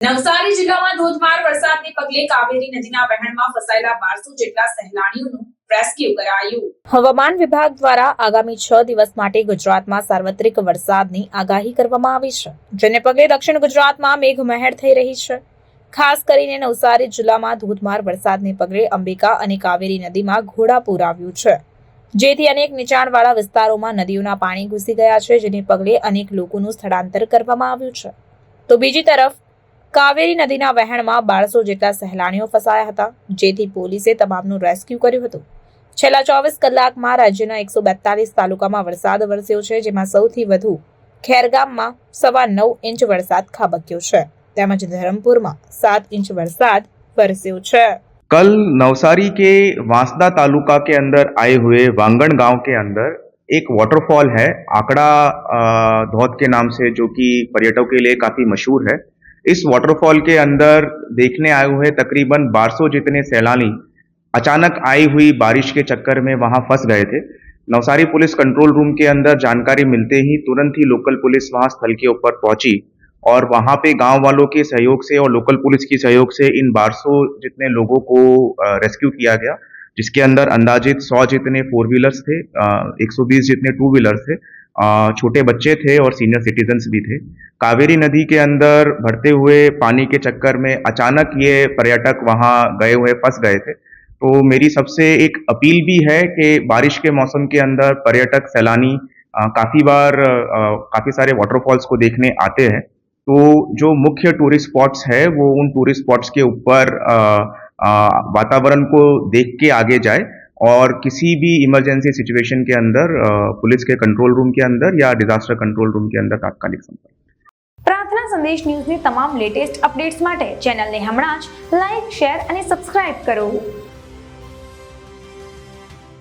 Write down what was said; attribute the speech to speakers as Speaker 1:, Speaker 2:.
Speaker 1: નવસારી જિલ્લામાં ધોધમાર વરસાદને પગલે કાવેરી નદીના વહેણમાં ફસાયેલા બારસો જેટલા સહેલાણીઓનું હવામાન વિભાગ દ્વારા આગામી છ દિવસ માટે ગુજરાતમાં સાર્વત્રિક વરસાદની આગાહી કરવામાં આવી છે, જેને પગલે દક્ષિણ ગુજરાતમાં મેઘમહેર થઈ રહી છે. ખાસ કરીને નવસારી જિલ્લામાં ધોધમાર વરસાદને પગલે અંબિકા અને કાવેરી નદીમાં ઘોડાપૂર આવ્યું છે. જેથી અનેક નીચાણવાળા વિસ્તારોમાં નદીઓના પાણી ઘૂસી ગયા છે, જેને પગલે અનેક લોકોનું સ્થળાંતર કરવામાં આવ્યું છે. તો બીજી તરફ કાવેરી નદીના વહેણમાં બારસો જેટલા સહેલાણીઓ ફસાયા હતા જેથી પોલીસે તમામનું રેસ્ક્યુ કર્યું હતું છેલ્લા ચોવીસ કલાકમાં રાજ્યના એકસો બેતાલીસ તાલુકામાં વરસાદ વરસ્યો છે જેમાં સૌથી વધુ ખેરગામમાં સવા નવ ઇંચ વરસાદ ખાબક્યો છે તેમજ ધરમપુરમાં સાત ઇંચ વરસાદ વરસ્યો છે
Speaker 2: कल नवसारी के वांसदा तालुका के अंदर आए हुए वांगण गांव के अंदर एक वाटरफॉल है आकड़ा अ, धौत के नाम से जो कि पर्यटकों के लिए काफी मशहूर है इस वाटरफॉल के अंदर देखने आए हुए तकरीबन 1200 जितने सैलानी अचानक आई हुई बारिश के चक्कर में वहाँ फंस गए थे। नवसारी पुलिस कंट्रोल रूम के अंदर जानकारी मिलते ही तुरंत ही लोकल पुलिस वहाँ स्थल के ऊपर पहुँची और वहाँ पे गाँव वालों के सहयोग से और लोकल पुलिस की सहयोग से इन 1200 जितने लोगों को रेस्क्यू किया गया जिसके अंदर अंदाजित 100 जितने फोर व्हीलर्स थे अ, 120 जितने टू व्हीलर्स थे छोटे बच्चे थे और सीनियर सिटीजन्स भी थे। कावेरी नदी के अंदर भरते हुए पानी के चक्कर में अचानक ये पर्यटक वहाँ गए हुए, फंस गए थे। तो मेरी सबसे एक अपील भी है कि बारिश के मौसम के अंदर पर्यटक, सैलानी काफ़ी बार काफ़ी सारे वाटरफॉल्स को देखने आते हैं। तो जो मुख्य टूरिस्ट स्पॉट्स है, वो उन टूरिस्ट स्पॉट्स के ऊपर वातावरण को देख के आगे जाए। और किसी भी इमरजेंसी सिचुएशन के अंदर अ, पुलिस के कंट्रोल रूम के अंदर या डिजास्टर कंट्रोल रूम के अंदर तात्कालिक संपर्क
Speaker 3: પ્રાર્થના સંદેશ ન્યૂઝની તમામ લેટેસ્ટ અપડેટ્સ માટે ચેનલને હમણાં જ લાઇક શેર અને સબસ્ક્રાઇબ કરો